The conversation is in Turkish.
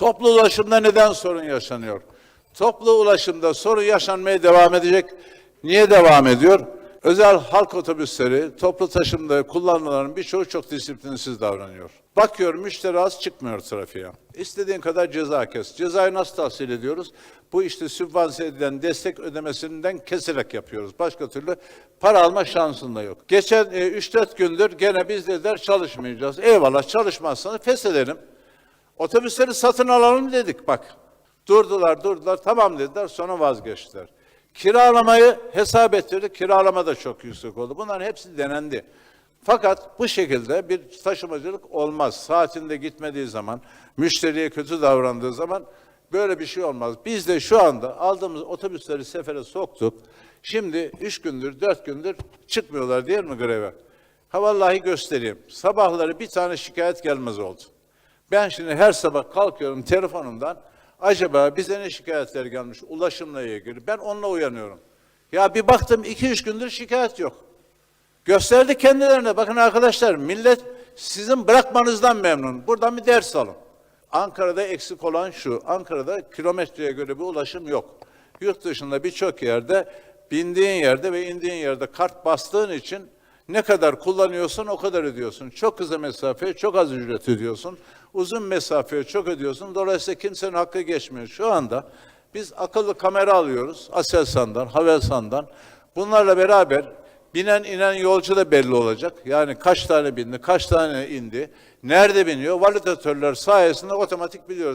Toplu ulaşımda neden sorun yaşanıyor? Toplu ulaşımda sorun yaşanmaya devam edecek. Niye devam ediyor? Özel halk otobüsleri, toplu taşımda kullanılanların birçoğu çok disiplinsiz davranıyor. Bakıyor müşteri az çıkmıyor trafiğe. İstediğin kadar ceza kes. Cezayı nasıl tahsil ediyoruz? Bu işte sübvanse edilen destek ödemesinden keserek yapıyoruz. Başka türlü para alma şansın da yok. Geçen e, 3-4 gündür gene biz dediler çalışmayacağız. Eyvallah çalışmazsanız feshedelim. Otobüsleri satın alalım dedik bak. Durdular durdular tamam dediler sonra vazgeçtiler. Kiralamayı hesap ettirdik. Kiralama da çok yüksek oldu. Bunların hepsi denendi. Fakat bu şekilde bir taşımacılık olmaz. Saatinde gitmediği zaman, müşteriye kötü davrandığı zaman böyle bir şey olmaz. Biz de şu anda aldığımız otobüsleri sefere soktuk. Şimdi üç gündür, dört gündür çıkmıyorlar değil mi greve? Ha vallahi göstereyim. Sabahları bir tane şikayet gelmez oldu. Ben şimdi her sabah kalkıyorum telefonumdan. Acaba bize ne şikayetler gelmiş ulaşımla ilgili? Ben onunla uyanıyorum. Ya bir baktım iki üç gündür şikayet yok. Gösterdi kendilerine. Bakın arkadaşlar millet sizin bırakmanızdan memnun. Buradan bir ders alın. Ankara'da eksik olan şu. Ankara'da kilometreye göre bir ulaşım yok. Yurt dışında birçok yerde bindiğin yerde ve indiğin yerde kart bastığın için ne kadar kullanıyorsun o kadar ödüyorsun. Çok kısa mesafeye çok az ücret ödüyorsun. Uzun mesafeye çok ödüyorsun. Dolayısıyla kimsenin hakkı geçmiyor. Şu anda biz akıllı kamera alıyoruz. Aselsan'dan, Havelsan'dan. Bunlarla beraber binen inen yolcu da belli olacak. Yani kaç tane bindi, kaç tane indi, nerede biniyor. Validatörler sayesinde otomatik biliyoruz.